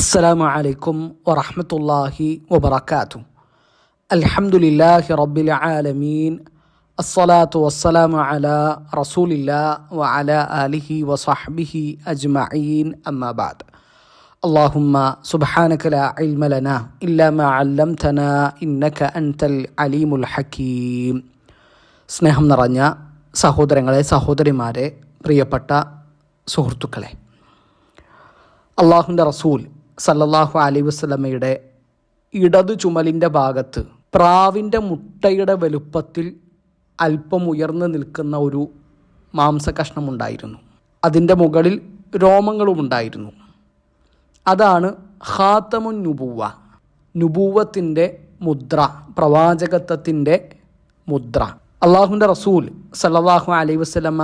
السلام عليكم ورحمة الله وبركاته الحمد لله رب العالمين الصلاة والسلام على رسول الله وعلى آله وصحبه أجمعين أما بعد اللهم سبحانك لا علم لنا إلا ما علمتنا إنك أنت العليم الحكيم സ്നേഹം നിറഞ്ഞ സഹോദരങ്ങളെ സഹോദരിമാരെ പ്രിയപ്പെട്ട സുഹൃത്തുക്കളെ അള്ളാഹുൻ്റെ റസൂൽ സല്ലല്ലാഹു അലൈഹി വസ്ലമയുടെ ഇടതു ചുമലിന്റെ ഭാഗത്ത് പ്രാവിന്റെ മുട്ടയുടെ വലുപ്പത്തിൽ അല്പം ഉയർന്നു നിൽക്കുന്ന ഒരു മാംസ മാംസകഷ്ണമുണ്ടായിരുന്നു അതിന്റെ മുകളിൽ രോമങ്ങളും ഉണ്ടായിരുന്നു. അതാണ് ഹാത്തമു നുബൂവ നുബൂവത്തിന്റെ മുദ്ര പ്രവാചകത്വത്തിന്റെ മുദ്ര. അള്ളാഹുവിന്റെ റസൂൽ സല്ലല്ലാഹു അലൈ വസ്ലമ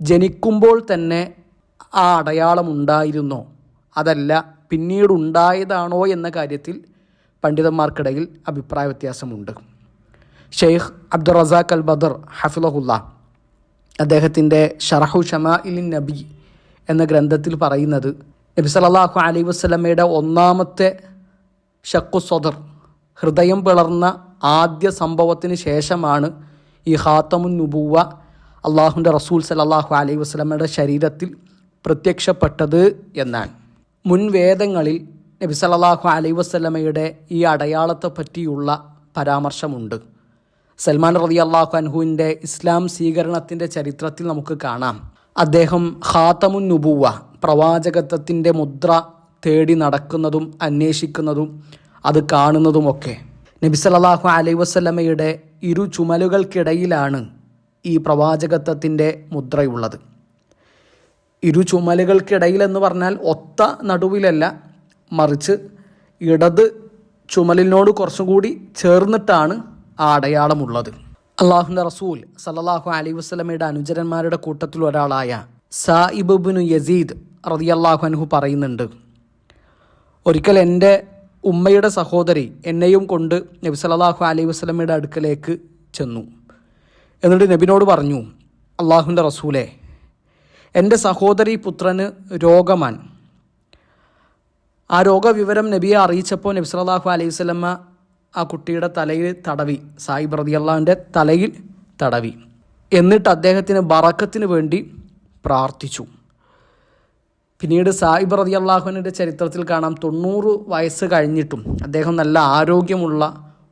ജനിക്കുമ്പോൾ തന്നെ ആ അടയാളം ഉണ്ടായിരുന്നോ? അതല്ല പിന്നീട് ഉണ്ടായതാണോ എന്ന കാര്യത്തിൽ പണ്ഡിതന്മാർക്കിടയിൽ അഭിപ്രായ വ്യത്യാസമുണ്ട്. ഷെയ്ഖ് അബ്ദുൾ റസാഖ് അൽ ബദർ ഹഫിലഹുല്ല അദ്ദേഹത്തിന്റെ ഷറഹു ഷമാ ഇലിൻ നബി എന്ന ഗ്രന്ഥത്തിൽ പറയുന്നത് നബി സലാഹു അലൈ വസ്ലമയുടെ ഒന്നാമത്തെ ഷക്കു സദർ ഹൃദയം പിളർന്ന ആദ്യ സംഭവത്തിന് ശേഷമാണ് ഈ ഹാത്തമുൻ നുബൂവ അള്ളാഹുന്റെ റസൂൽ സലാഹു അലൈ വസ്ലമയുടെ ശരീരത്തിൽ പ്രത്യക്ഷപ്പെട്ടത് എന്നാണ്. മുൻ വേദങ്ങളിൽ നബി സല്ലല്ലാഹു അലൈ വസ്ലമയുടെ ഈ അടയാളത്തെ പറ്റിയുള്ള പരാമർശമുണ്ട്. സൽമാൻ റതി അള്ളാഹു അൻഹുവിന്റെ ഇസ്ലാം സ്വീകരണത്തിന്റെ ചരിത്രത്തിൽ നമുക്ക് കാണാം. അദ്ദേഹം ഖാത്തമുൻ നുബുവ പ്രവാചകത്വത്തിന്റെ മുദ്ര തേടി നടക്കുന്നതും അന്വേഷിക്കുന്നതും അത് കാണുന്നതുമൊക്കെ. നബി സല്ലല്ലാഹു അലൈ വസ്ലമയുടെ ഇരു ചുമലുകൾക്കിടയിലാണ് ഈ പ്രവാചകത്വത്തിന്റെ മുദ്രയുള്ളത്. ഇരു ചുമലുകൾക്കിടയിൽ എന്ന് പറഞ്ഞാൽ ഒത്ത നടുവിലല്ല മറിച്ച് ഇടത് ചുമലിനോട് കുറച്ചും കൂടി ചേർന്നിട്ടാണ് ആ അടയാളമുള്ളത്. അള്ളാഹുന്റെ റസൂൽ സല്ലല്ലാഹു അലൈഹി വസ്ലമയുടെ അനുചരന്മാരുടെ കൂട്ടത്തിൽ ഒരാളായ സായിബുബിനു യസീദ് റതിയല്ലാഹു അൻഹു പറയുന്നുണ്ട് ഒരിക്കൽ എന്റെ ഉമ്മയുടെ സഹോദരി എന്നെയും കൊണ്ട് നബി സല്ലല്ലാഹു അലൈഹി വസ്ലമയുടെ അടുക്കലേക്ക് ചെന്നു. എന്നിട്ട് നബിനോട് പറഞ്ഞു അള്ളാഹുന്റെ റസൂലെ എന്റെ സഹോദരി പുത്രന് രോഗമാൻ. ആ രോഗവിവരം നബിയെ അറിയിച്ചപ്പോൾ നബി സല്ലല്ലാഹു അലൈഹി വസല്ലമ്മ ആ കുട്ടിയുടെ തലയിൽ തടവി സായിബ് റതി അള്ളാഹിന്റെ തലയിൽ തടവി. എന്നിട്ട് അദ്ദേഹത്തിന് ബറക്കത്തിന് വേണ്ടി പ്രാർത്ഥിച്ചു. പിന്നീട് സായിബ് റതി അള്ളാഹുവിന്റെ ചരിത്രത്തിൽ കാണാം തൊണ്ണൂറ് വയസ്സ് കഴിഞ്ഞിട്ടും അദ്ദേഹം നല്ല ആരോഗ്യമുള്ള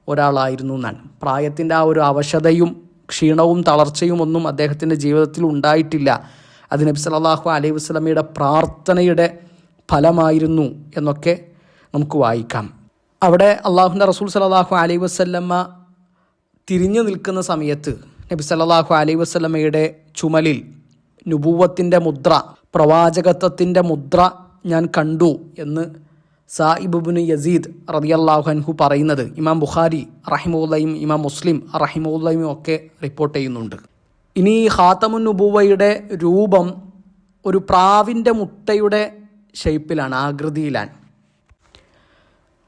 ഒരാളായിരുന്നു എന്നാണ്. പ്രായത്തിന്റെ ആ ഒരു അവശതയും ക്ഷീണവും തളർച്ചയും ഒന്നും അദ്ദേഹത്തിന്റെ ജീവിതത്തിൽ ഉണ്ടായിട്ടില്ല. അത് നബി സലാഹു അലൈഹി വസ്ലമയുടെ പ്രാർത്ഥനയുടെ ഫലമായിരുന്നു എന്നൊക്കെ നമുക്ക് വായിക്കാം. അവിടെ അള്ളാഹുന്റെ റസൂൽ സലാഹു അലൈഹി വസ്ല്ലമ്മ തിരിഞ്ഞു നിൽക്കുന്ന സമയത്ത് നബി സല്ലല്ലാഹു അലൈഹി വസ്ലമയുടെ ചുമലിൽ നുപൂവത്തിന്റെ മുദ്ര പ്രവാചകത്വത്തിന്റെ മുദ്ര ഞാൻ കണ്ടു എന്ന് സായിബുബിന് യസീദ് റതിയല്ലാഹു അൻഹു പറയുന്നത്. ഇമാം ബുഖാരി റഹിമുല്ലയും ഇമാം മുസ്ലിം റഹിമുല്ലയും ഒക്കെ റിപ്പോർട്ട് ചെയ്യുന്നുണ്ട്. ഇനി ഹാത്തമുൻ നുബുവയുടെ രൂപം ഒരു പ്രാവിന്റെ മുട്ടയുടെ ഷേപ്പിലാണ് ആകൃതിയിലാണ്.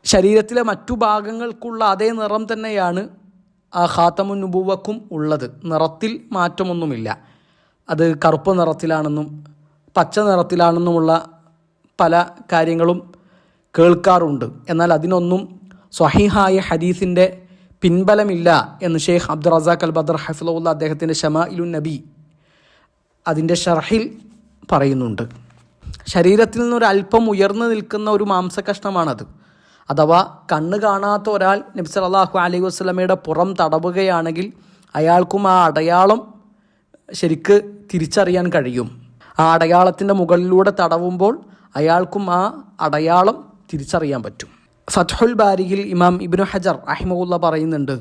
ശരീരത്തിലെ മറ്റു ഭാഗങ്ങൾക്കുള്ള അതേ നിറം തന്നെയാണ് ആ ഹാത്തമുൻ നുബുവക്കും ഉള്ളത്. നിറത്തിൽ മാറ്റമൊന്നുമില്ല. അത് കറുപ്പ് നിറത്തിലാണെന്നും പച്ച നിറത്തിലാണെന്നുമുള്ള പല കാര്യങ്ങളും കേൾക്കാറുണ്ട്. എന്നാൽ അതിനൊന്നും സ്വഹിഹായ ഹദീസിന്റെ പിൻബലമില്ല എന്ന് ഷെയ്ഖ് അബ്ദുൾ റസാഖ് അൽ ബദർ ഹഫിലുള്ള അദ്ദേഹത്തിന്റെ ഷമാ ഇലു നബി അതിന്റെ ഷർഹിൽ പറയുന്നുണ്ട്. ശരീരത്തിൽ നിന്നൊരു അല്പം ഉയർന്നു നിൽക്കുന്ന ഒരു മാംസകഷ്ണമാണത്. അഥവാ കണ്ണ് കാണാത്ത ഒരാൾ നബി സല്ലല്ലാഹു അലൈഹി വസ്ലമയുടെ പുറം തടവുകയാണെങ്കിൽ അയാൾക്കും ആ അടയാളം ശരിക്ക് തിരിച്ചറിയാൻ കഴിയും. ആ അടയാളത്തിന്റെ മുകളിലൂടെ തടവുമ്പോൾ അയാൾക്കും ആ അടയാളം തിരിച്ചറിയാൻ പറ്റും. ഫത്ഹുൽ ബാരിയിൽ ഇമാം ഇബ്നു ഹജർ അഹിമുല്ല പറയുന്നുണ്ട്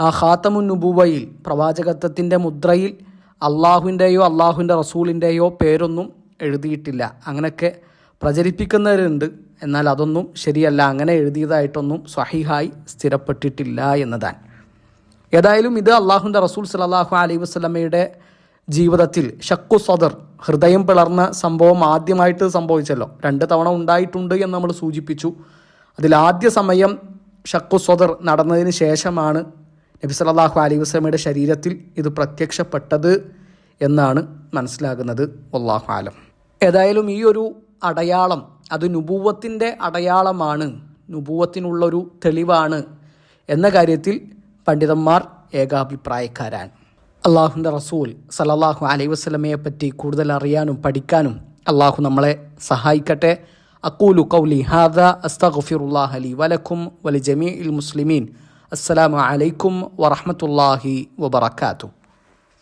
ആ ഖാത്തമുൻ നുബുവയിൽ പ്രവാചകത്വത്തിന്റെ മുദ്രയിൽ അള്ളാഹുവിന്റെയോ അള്ളാഹുവിന്റെ റസൂലിന്റെയോ പേരൊന്നും എഴുതിയിട്ടില്ല. അങ്ങനെയൊക്കെ പ്രചരിപ്പിക്കുന്നവരുണ്ട്. എന്നാൽ അതൊന്നും ശരിയല്ല. അങ്ങനെ എഴുതിയതായിട്ടൊന്നും സ്വഹിഹായി സ്ഥിരപ്പെട്ടിട്ടില്ല എന്നതാണ്. ഏതായാലും ഇത് അള്ളാഹുന്റെ റസൂൽ സലാഹു അലൈഹി വസ്ലമയുടെ ജീവിതത്തിൽ ഷക്കു സദർ ഹൃദയം പിളർന്ന സംഭവം ആദ്യമായിട്ട് സംഭവിച്ചല്ലോ. രണ്ട് തവണ ഉണ്ടായിട്ടുണ്ട് എന്ന് നമ്മൾ സൂചിപ്പിച്ചു. അതിൽ ആദ്യ സമയം ഷക്കു സ്വദർ നടന്നതിന് ശേഷമാണ് നബി സല്ലല്ലാഹു അലൈഹി വസ്ലമയുടെ ശരീരത്തിൽ ഇത് പ്രത്യക്ഷപ്പെട്ടത് എന്നാണ് മനസ്സിലാകുന്നത്. അള്ളാഹു ആലം. ഏതായാലും ഈ ഒരു അടയാളം അത് നുപൂവത്തിന്റെ അടയാളമാണ്. നുപൂവത്തിനുള്ളൊരു തെളിവാണ് എന്ന കാര്യത്തിൽ പണ്ഡിതന്മാർ ഏകാഭിപ്രായക്കാരാണ്. അള്ളാഹുന്റെ റസൂൽ സലല്ലാഹു അലൈ വസ്ലമയെ പറ്റി കൂടുതൽ അറിയാനും പഠിക്കാനും അള്ളാഹു നമ്മളെ സഹായിക്കട്ടെ. أقول قولي هذا أستغفر الله لي ولكم ولجميع المسلمين. السلام عليكم ورحمة الله وبركاته.